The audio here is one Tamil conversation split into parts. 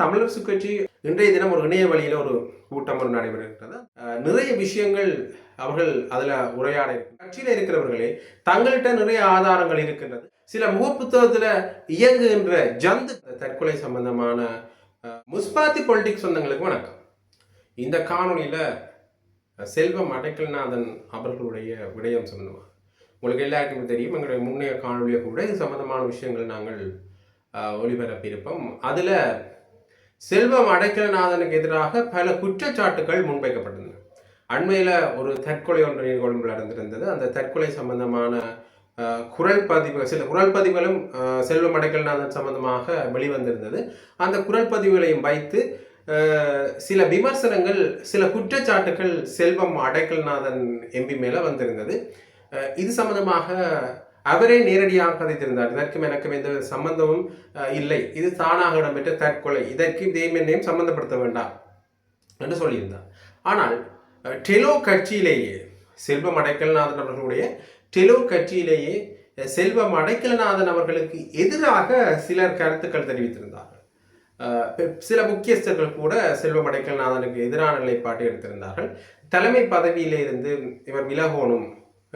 தமிழரசு கட்சி இன்றைய தினம் ஒரு இணைய வழியில் ஒரு கூட்டம் ஒரு நடைபெறுகிறது நிறைய விஷயங்கள் அவர்கள் அதில் உரையாட கட்சியில் இருக்கிறவர்களே தங்கள்கிட்ட நிறைய ஆதாரங்கள் இருக்கின்றது. சில முகப்புத்தகத்தில் இயங்குகின்ற ஜந்து தற்கொலை சம்பந்தமான முஸ்பாத்தி பொலிட்டிக்ஸ் சொந்தங்களுக்கு வணக்கம். இந்த காணொலியில் செல்வம் அடைக்கல்நாதன் அவர்களுடைய விடயம் சம்பந்தமாக உங்களுக்கு எல்லாருக்குமே தெரியும் எங்களுடைய முன்னைய காணொலியை கூட இது சம்பந்தமான விஷயங்கள் நாங்கள் ஒளிபரப்பியிருப்போம். அதில் செல்வம் அடைக்கலநாதனுக்கு எதிராக பல குற்றச்சாட்டுகள் முன்வைக்கப்பட்டன. அண்மையில் ஒரு தற்கொலை ஒன்று கொழும்பில் நடந்திருந்தது. அந்த தற்கொலை சம்பந்தமான குரல் பதிவு சில குரல் பதிவுகளும் செல்வம் அடைக்கல்நாதன் சம்பந்தமாக வெளிவந்திருந்தது. அந்த குரல் பதிவுகளையும் வைத்து சில விமர்சனங்கள் சில குற்றச்சாட்டுகள் செல்வம் அடைக்கல்நாதன் எம்பி மேலே வந்திருந்தது. இது சம்பந்தமாக அவரே நேரடியாக கதைத்திருந்தார். இதற்கும் எனக்கும் எந்த சம்பந்தமும் இல்லை. இது தானாக இடம்பெற்ற தற்கொலை. இதற்கு தேமியனையும் சம்பந்தப்படுத்த வேண்டாம் என்று சொல்லியிருந்தார். ஆனால் டெலோ கட்சியிலேயே செல்வம் அடைக்கல்நாதன் அவர்களுடைய டெலோ கட்சியிலேயே செல்வம் அடைக்கல்நாதன் அவர்களுக்கு எதிராக சிலர் கருத்துக்கள் தெரிவித்திருந்தார்கள். சில முக்கியஸ்தர்கள் கூட செல்வம் அடைக்கல்நாதனுக்கு எதிரான நிலைப்பாட்டை எடுத்திருந்தார்கள். தலைமை பதவியிலிருந்து இவர் விலகோணும்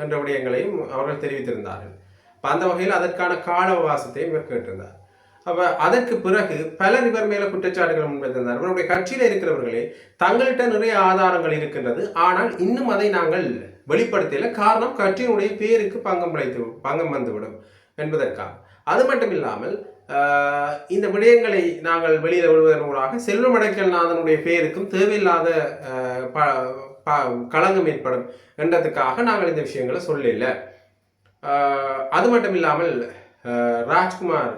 என்ற விடயங்களையும் அவர்கள் தெரிவித்திருந்தார்கள். இப்போ அந்த வகையில் அதற்கான கால அவகாசத்தையும் இவர் கேட்டிருந்தார். அப்போ அதற்கு பிறகு பலர் இவர் மேல குற்றச்சாட்டுகள் முன்வைத்திருந்தார். இவருடைய கட்சியில் இருக்கிறவர்களே தங்கள்கிட்ட நிறைய ஆதாரங்கள் இருக்கின்றது. ஆனால் இன்னும் அதை நாங்கள் வெளிப்படுத்தல. காரணம் கட்சியினுடைய பேருக்கு பங்கம் விளைத்து பங்கம் வந்துவிடும் என்பதற்காக. அது மட்டும் இல்லாமல் இந்த விடயங்களை நாங்கள் வெளியில் விடுவதன் மூலமாக செல்வம் அடைக்கல்நாதனுடைய பேருக்கும் தேவையில்லாத ப- ப- களங்கம் ஏற்படும் என்றதுக்காக நாங்கள் இந்த விஷயங்களை சொல்லல. அது மட்டும் இல்லாமல் ராஜ்குமார்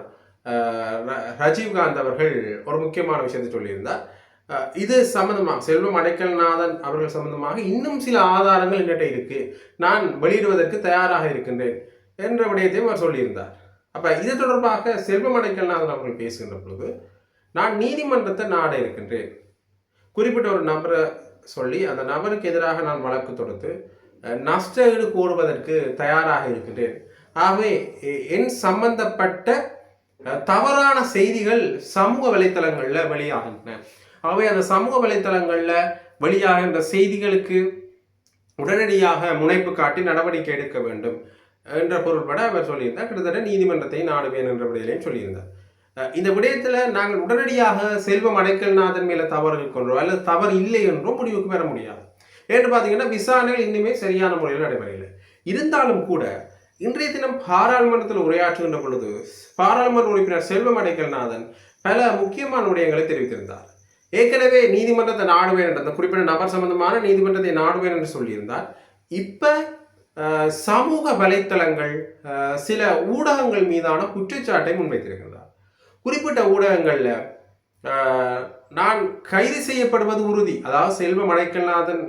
ர- ரஜீவ்காந்த் அவர்கள் ஒரு முக்கியமான விஷயத்தை சொல்லியிருந்தார். இது சம்பந்தமாக செல்வம் அடைக்கல்நாதன் அவர்கள் சம்பந்தமாக இன்னும் சில ஆதாரங்கள் என்கிட்ட இருக்கு. நான் வெளியிடுவதற்கு தயாராக இருக்கின்றேன் என்ற விடயத்தையும் அவர் சொல்லியிருந்தார். அப்ப இது தொடர்பாக செல்வம் அடைக்கல்நாதன் அவர்கள் பேசுகின்ற பொழுது நான் நீதிமன்றத்தை நாட இருக்கின்றேன். குறிப்பிட்ட ஒரு நபரை சொல்லி அந்த நபருக்கு எதிராக நான் வழக்கு தொடுத்து அஹ், நஷ்ட ஈடு கோருவதற்கு தயாராக இருக்கின்றேன். ஆகவே என் சம்பந்தப்பட்ட தவறான செய்திகள் சமூக வலைத்தளங்களில் வெளியாகின்றன. ஆகவே அந்த சமூக வலைத்தளங்களில் வெளியாகின்ற செய்திகளுக்கு உடனடியாக முனைப்பு காட்டி நடவடிக்கை எடுக்க வேண்டும் என்ற பொருள்பட அவர் சொல்லியிருந்தார். கிட்டத்தட்ட நீதிமன்றத்தை நாடுவேன் என்ற விடையிலையும் சொல்லியிருந்தார். இந்த விடயத்தில் நாங்கள் உடனடியாக செல்வம் அடைக்கல்நாதன் மேலே தவறு இருக்கின்றோம் அல்லது தவறு இல்லை என்றோ முடிவுக்கு பெற முடியாது. ஏன்னு பார்த்தீங்கன்னா விசாரணைகள் இன்னுமே சரியான முறையில் நடைபெறவில்லை. இருந்தாலும் கூட இன்றைய தினம் பாராளுமன்றத்தில் உரையாற்றுகின்ற பொழுது பாராளுமன்ற உறுப்பினர் செல்வம் அடைக்கல்நாதன் பல முக்கியமான விடயங்களை தெரிவித்திருந்தார். ஏற்கனவே நீதிமன்றத்தை நாடுவேன் என்ற அந்த குறிப்பிட்ட நபர் சம்பந்தமான நீதிமன்றத்தை நாடுவேன் என்று சொல்லியிருந்தார். இப்போ சமூக வலைத்தளங்கள் சில ஊடகங்கள் மீதான குற்றச்சாட்டை முன்வைத்திருக்கின்றார் குறிப்பிட்ட ஊடகங்களில் நான் கைது செய்யப்படுவது உறுதி. அதாவது செல்வ மடைக்கல்நாதன்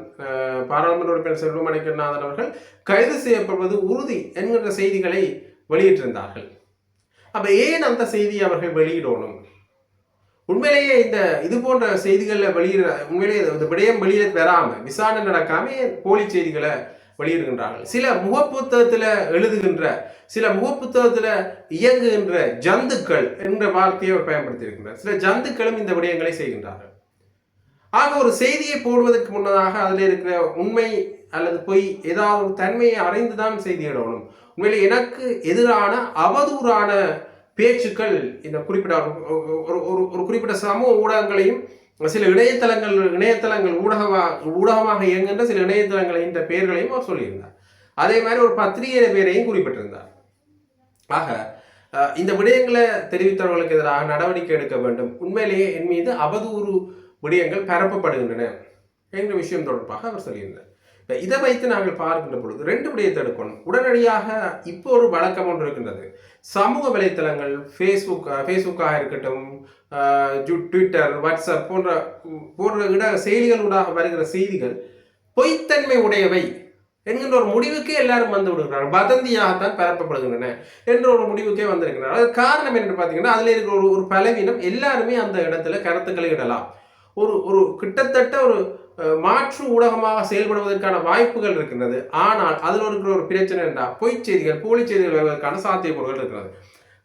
பாராளுமன்ற உறுப்பினர் செல்வ மடைக்கல்நாதன் அவர்கள் கைது செய்யப்படுவது உறுதி என்கின்ற செய்திகளை வெளியிட்டிருந்தார்கள். அப்போ ஏன் அந்த செய்தியை அவர்கள் வெளியிடணும்? உண்மையிலேயே இந்த இது போன்ற செய்திகளில் வெளியிட உண்மையிலேயே இந்த விடயம் வெளியில பெறாமல் விசாரணை நடக்காமல் போலி செய்திகளை வெளியிடுகின்றார்கள். சில முகப்புத்தகத்தில் எழுதுகின்ற சில முகப்புத்தகத்தில் இயங்குகின்ற ஜந்துக்கள் என்ற வார்த்தையை அவர் சில ஜந்துக்களும் இந்த விடயங்களை செய்கின்றார்கள். ஆக ஒரு செய்தியை போடுவதற்கு முன்னதாக அதில் இருக்கிற உண்மை அல்லது பொய் ஏதாவது ஒரு தன்மையை அறிந்துதான் செய்தியிடணும் உண்மையில் எனக்கு எதிரான அவதூறான பேச்சுக்கள் இந்த குறிப்பிட்ட ஒரு- ஒரு ஒரு ஒரு குறிப்பிட்ட சமூக ஊடகங்களையும் சில இணையதளங்கள் இணையதளங்கள் ஊடகமாக ஊடகமாக இயங்குகின்ற சில இணையதளங்களின் பெயர்களையும் அவர் சொல்லியிருந்தார். அதே மாதிரி ஒரு பத்திரிகை பேரையும் குறிப்பிட்டிருந்தார். ஆக இந்த விடயங்களை தெரிவித்தவர்களுக்கு எதிராக நடவடிக்கை எடுக்க வேண்டும். உண்மையிலேயே என் மீது அவதூறு விடயங்கள் பரப்பப்படுகின்றன என்ற விஷயம் தொடர்பாக அவர் சொல்லியிருந்தார். இதை வைத்து நாங்கள் பார்க்கின்ற பொழுது ரெண்டு விடயத்தை எடுக்கணும். உடனடியாக இப்போ ஒரு வழக்கம் ஒன்று இருக்கின்றது. சமூக வலைத்தளங்கள் ஃபேஸ்புக் ஃபேஸ்புக்காக இருக்கட்டும் ஜு- ட்விட்டர் வாட்ஸ்அப் போன்ற போன்ற இட செயலிகளூடாக வருகிற செய்திகள் பொய்த்தன்மை உடையவை என்கின்ற ஒரு முடிவுக்கே எல்லாரும் வந்து விடுகிறார்கள். வதந்தியாகத்தான் பரப்பப்படுகின்றன என்ற ஒரு முடிவுக்கே வந்திருக்கிறார் அது காரணம் என்று பார்த்தீங்கன்னா அதில் இருக்கிற ஒரு ஒரு பலவீனம் எல்லாருமே அந்த இடத்துல கருத்துக்களை இடலாம். ஒரு ஒரு கிட்டத்தட்ட ஒரு மாற்று ஊடகமாக செயல்படுவதற்கான வாய்ப்புகள் இருக்கின்றது. ஆனால் அதில் இருக்கிற ஒரு பிரச்சனை என்றால் பொய் செய்திகள் போலி செய்திகள் வருவதற்கான சாத்தியக்கூறுகள் இருக்கிறது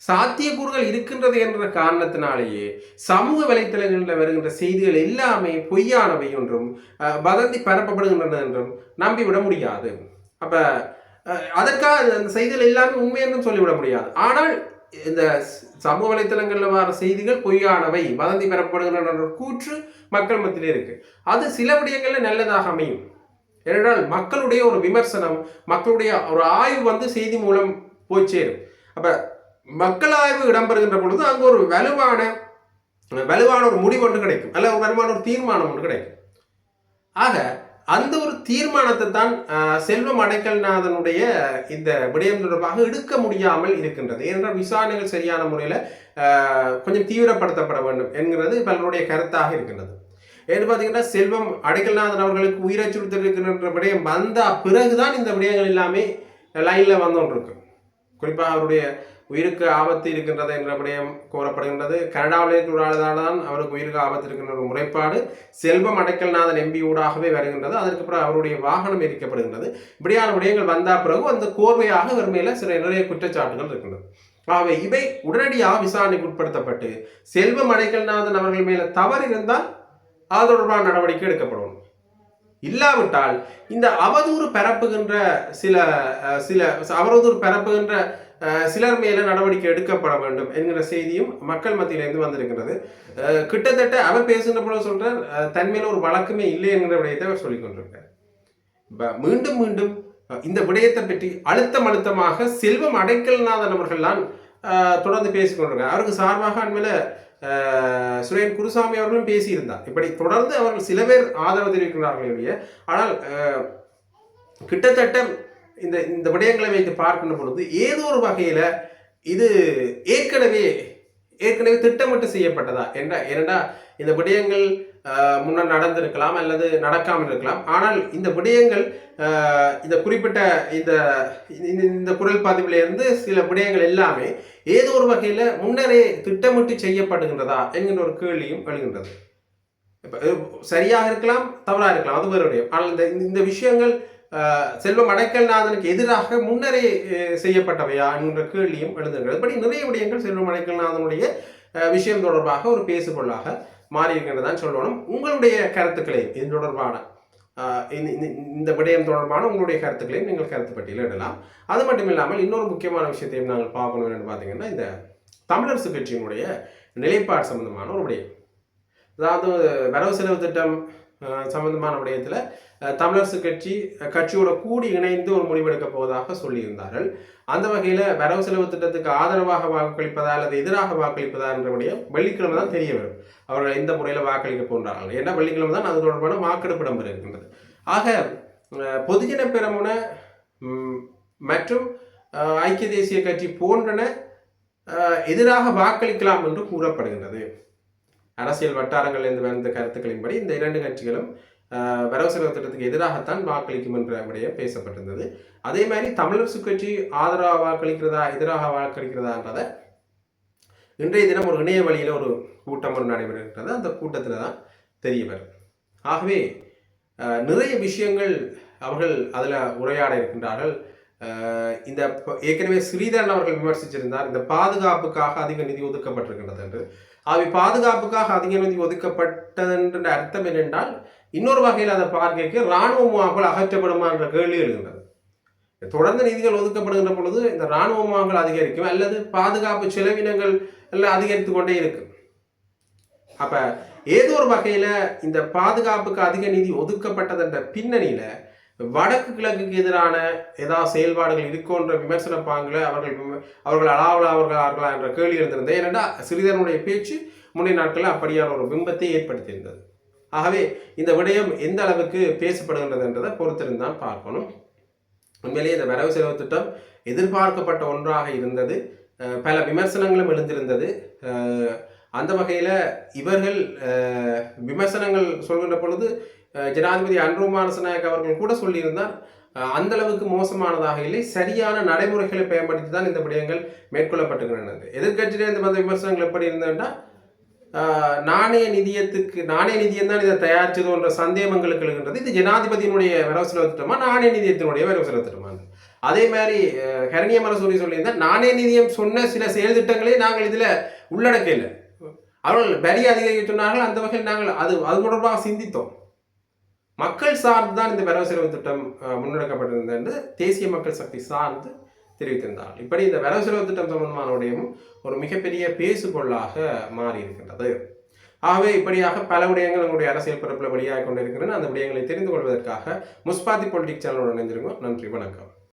சாத்தியக்கூறுகள் இருக்கின்றது என்ற காரணத்தினாலேயே சமூக வலைத்தளங்களில் வருகின்ற செய்திகள் எல்லாமே பொய்யானவை என்றும் அஹ், வதந்தி பரப்பப்படுகின்றன என்றும் நம்பிவிட முடியாது. அப்ப அதற்காக அந்த செய்திகள் எல்லாமே உண்மை என்றும் சொல்லிவிட முடியாது. ஆனால் இந்த சமூக வலைத்தளங்களில் வர செய்திகள் பொய்யானவை வதந்தி பெறப்படுகின்றன கூற்று மக்கள் மத்தியில் இருக்கு. அது சில விடயங்களில் நல்லதாக அமையும். ஏனென்றால் மக்களுடைய ஒரு விமர்சனம் மக்களுடைய ஒரு ஆய்வு வந்து செய்தி மூலம் போய் சேரும். அப்ப மக்கள் ஆய்வு இடம்பெறுகின்ற பொழுது அங்கு ஒரு வலுவான வலுவான ஒரு முடிவு ஒன்று கிடைக்கும். அல்ல ஒரு வலுவான ஒரு தீர்மானம் ஒன்று கிடைக்கும். ஆக அந்த ஒரு தீர்மானத்தை தான் செல்வம் அடைக்கல்நாதனுடைய இந்த விடயம் தொடர்பாக எடுக்க முடியாமல் இருக்கின்றது. ஏனென்றால் விசாரணைகள் சரியான முறையில் கொஞ்சம் தீவிரப்படுத்தப்பட வேண்டும் என்கிறது பலருடைய கருத்தாக இருக்கின்றது. ஏன்னு பார்த்தீங்கன்னா செல்வம் அடைக்கல்நாதன் அவர்களுக்கு உயிரை இருக்கின்ற விடயம் வந்த பிறகுதான் இந்த விடயங்கள் எல்லாமே லைனில் வந்தோன்றிருக்கு குறிப்பாக அவருடைய உயிருக்கு ஆபத்து இருக்கின்றது என்ற விடயம் கோரப்படுகின்றது. கனடாவில் தான் அவருக்கு உயிருக்கு ஆபத்து இருக்கின்ற ஒரு முறைப்பாடு. செல்வம் அடைக்கல்நாதன் எம்பி ஊடாகவே வருகின்றது. அதற்கு பிறகு அவருடைய வாகனம் எரிக்கப்படுகின்றது. இப்படியான விடயங்கள் வந்த பிறகு அந்த கோர்வையாக அவர் மேல சில நிறைய குற்றச்சாட்டுகள் இருக்கின்றது. ஆகவே இவை உடனடியாக விசாரணைக்கு உட்படுத்தப்பட்டு செல்வம் அடைக்கல்நாதன் அவர்கள் மேல தவறு இருந்தால் அது தொடர்பான நடவடிக்கை எடுக்கப்படும். இல்லாவிட்டால் இந்த அவதூறு பரப்புகின்ற சில சில அவதூறு பரப்புகின்ற சிலர் மேல நடவடிக்கை எடுக்கப்பட வேண்டும் என்கிற செய்தியும் மக்கள் மத்தியிலிருந்து வந்திருக்கிறது. கிட்டத்தட்ட அவர் பேசுகிற போல சொல்றார் தன் ஒரு வழக்குமே இல்லை என்கிற விடயத்தை அவர் சொல்லிக் கொண்டிருக்கார். மீண்டும் மீண்டும் இந்த விடயத்தை பற்றி அழுத்தம் அழுத்தமாக செல்வம் அடைக்கல்நாதன் அவர்கள்லாம் தான் தொடர்ந்து பேசிக்கொண்டிருக்காங்க அவருக்கு சார்பாக அண்மையில சுரேன் குருசாமி அவர்களும் பேசியிருந்தார். இப்படி தொடர்ந்து அவர்கள் சில பேர் ஆதரவு தெரிவிக்கிறார்கள் ஆனால் கிட்டத்தட்ட இந்த இந்த விடயங்களை வைத்து பார்க்கின்ற பொழுது ஏதோ ஒரு வகையில் இது ஏற்கனவே ஏற்கனவே திட்டமிட்டு செய்யப்பட்டதா? என்ற ஏனென்றா இந்த விடயங்கள் முன்னர் நடந்திருக்கலாம் அல்லது நடக்காமல் இருக்கலாம். ஆனால் இந்த விடயங்கள் இந்த குறிப்பிட்ட இந்த இந்த- இந்த குரல் பதிவுல சில விடயங்கள் எல்லாமே ஏதோ ஒரு வகையில் முன்னரே திட்டமிட்டு செய்யப்படுகின்றதா என்கின்ற ஒரு கேள்வியும் எழுகின்றது. இப்போ சரியாக இருக்கலாம் தவறாக இருக்கலாம் அது வேறு ஆனால் இந்த இந்த விஷயங்கள் செல்வம் அடைக்கல்நாதனுக்கு எதிராக முன்னரே செய்யப்பட்டவையா என்ற கேள்வியும் எழுதுகிறது. இப்படி நிறைய விடயங்கள் செல்வம் அடைக்கல்நாதனுடைய விஷயம் தொடர்பாக ஒரு பேசுபொருளாக மாறியிருக்கின்றதான் சொல்லணும். உங்களுடைய கருத்துக்களை இது தொடர்பான இந்த- விடயம் தொடர்பான உங்களுடைய கருத்துக்களையும் நீங்கள் கருத்து பட்டியலில் இடலாம். அது மட்டும் இல்லாமல் இன்னொரு முக்கியமான விஷயத்தையும் நாங்கள் பார்க்கணும் என்று பார்த்தீங்கன்னா இந்த தமிழரசு கட்சியினுடைய நிலைப்பாடு சம்பந்தமான ஒரு விடயம். அதாவது வரவு செலவு திட்டம் சம்பந்தமான விடயத்தில் தமிழரசு கட்சி கட்சியோட கூடி இணைந்து ஒரு முடிவெடுக்க போவதாக சொல்லியிருந்தார்கள். அந்த வகையில் வரவு செலவு திட்டத்துக்கு ஆதரவாக வாக்களிப்பதா அல்லது எதிராக வாக்களிப்பதா என்ற விடயம் வெள்ளிக்கிழமை தான் தெரிய வரும். அவர்கள் எந்த முறையில் வாக்களிக்க போன்றார்கள்? ஏன்னா வெள்ளிக்கிழமை தான் அது தொடர்பான வாக்கெடுப்பு இடம்பெற இருக்கின்றது. ஆக பொதுஜன பெரமுன மற்றும் ஐக்கிய தேசிய கட்சி போன்றன எதிராக வாக்களிக்கலாம் என்று கூறப்படுகின்றது. அரசியல் வட்டாரங்களிலிருந்து வந்த கருத்துக்களின்படி இந்த இரண்டு கட்சிகளும் வரவு செலவு திட்டத்துக்கு எதிராகத்தான் வாக்களிக்கும் என்ற விடயம் பேசப்பட்டிருந்தது. அதே மாதிரி தமிழரசு கட்சி ஆதரவாக வாக்களிக்கிறதா எதிராக வாக்களிக்கிறதான்றதை இன்றைய தினம் ஒரு இணைய வழியில் ஒரு கூட்டம் ஒன்று நடைபெறுகிறது. அந்த கூட்டத்தில் தான் தெரிய வரும் ஆகவே அஹ், நிறைய விஷயங்கள் அவர்கள் அதில் உரையாட இருக்கின்றார்கள். அஹ், இந்த ஏற்கனவே ஸ்ரீதரன் அவர்கள் விமர்சிச்சிருந்தார் இந்த பாதுகாப்புக்காக அதிக நிதி ஒதுக்கப்பட்டிருக்கின்றது என்று. அவை பாதுகாப்புக்காக அதிக நிதி ஒதுக்கப்பட்டதென்ற அர்த்தம் என்னென்றால் இன்னொரு வகையில் அதை பார்க்க இராணுவ முகாம்கள் அகற்றப்படுமா என்ற கேள்வி எழுகின்றது. தொடர்ந்து நிதிகள் ஒதுக்கப்படுகின்ற பொழுது இந்த இராணுவ முகாம்கள் அதிகரிக்கும் அல்லது பாதுகாப்பு செலவினங்கள் எல்லாம் அதிகரித்து கொண்டே இருக்கும். அப்போ ஏதோ ஒரு வகையில் இந்த பாதுகாப்புக்கு அதிக நிதி ஒதுக்கப்பட்டதென்ற பின்னணியில் வடக்கு கிழக்குக்கு எதிரான ஏதாவது செயல்பாடுகள் இருக்கோன்ற விமர்சன பாங்குல அவர்கள் அவர்கள் அலாவலாவர்களார்களா என்ற கேள்வி இருந்திருந்தது ஏனென்றா சிறிதனுடைய பேச்சு முன்னே நாட்களில் அப்படியான ஒரு பிம்பத்தை ஏற்படுத்தியிருந்தது. ஆகவே இந்த விடயம் எந்த அளவுக்கு பேசப்படுகின்றது என்றதை பொறுத்திருந்தான் பார்க்கணும். உண்மையிலேயே இந்த வரவு செலவு திட்டம் எதிர்பார்க்கப்பட்ட ஒன்றாக இருந்தது. பல விமர்சனங்களும் எழுந்திருந்தது. அந்த வகையில் இவர்கள் விமர்சனங்கள் சொல்கின்ற பொழுது ஜனாதிபதி அன்ரு மானசநாயக் அவர்கள் கூட சொல்லியிருந்தார் அந்த அளவுக்கு மோசமானதாக இல்லை சரியான நடைமுறைகளை பயன்படுத்தி தான் இந்த விடயங்கள் மேற்கொள்ளப்பட்டுகின்றன. எதிர்கட்சியிலிருந்து வந்த விமர்சனங்கள் எப்படி இருந்ததுன்னா நாணய நிதியத்துக்கு நாணய நிதியம் தான் இதை தயாரிச்சதோன்ற என்ற எங்களுக்கு எழுகின்றது இது ஜனாதிபதியினுடைய வரவு செலவு திட்டமா நாணய நிதியத்தினுடைய வரவு செலவு திட்டமா? அதே மாதிரி அஹ், கரணிய மரசூரி நாணய நிதியம் சொன்ன சில செயல் திட்டங்களே நாங்கள் இதில் உள்ளடக்க இல்லை அவர்கள் வரி அதிகரிக்க சொன்னார்கள் அந்த வகையில் நாங்கள் அது அது தொடர்பாக சிந்தித்தோம். மக்கள் சார்ந்து தான் இந்த வரவு செலவு திட்டம் முன்னெடுக்கப்பட்டிருந்தது என்று தேசிய மக்கள் சக்தி சார்ந்து தெரிவித்திருந்தார். இப்படி இந்த வரவு செலவு திட்டம் சம்பந்தமான விடயமும் ஒரு மிகப்பெரிய பேசுபொருளாக மாறி இருக்கின்றது ஆகவே இப்படியாக பல விடயங்கள் உங்களுடைய அரசியல் பரப்பில் வெளியாக கொண்டிருக்கின்றன. அந்த விடயங்களை தெரிந்து கொள்வதற்காக முஸ்பாதி பொலிட்டிக் சேனலோடு இணைந்திருங்க நன்றி வணக்கம்.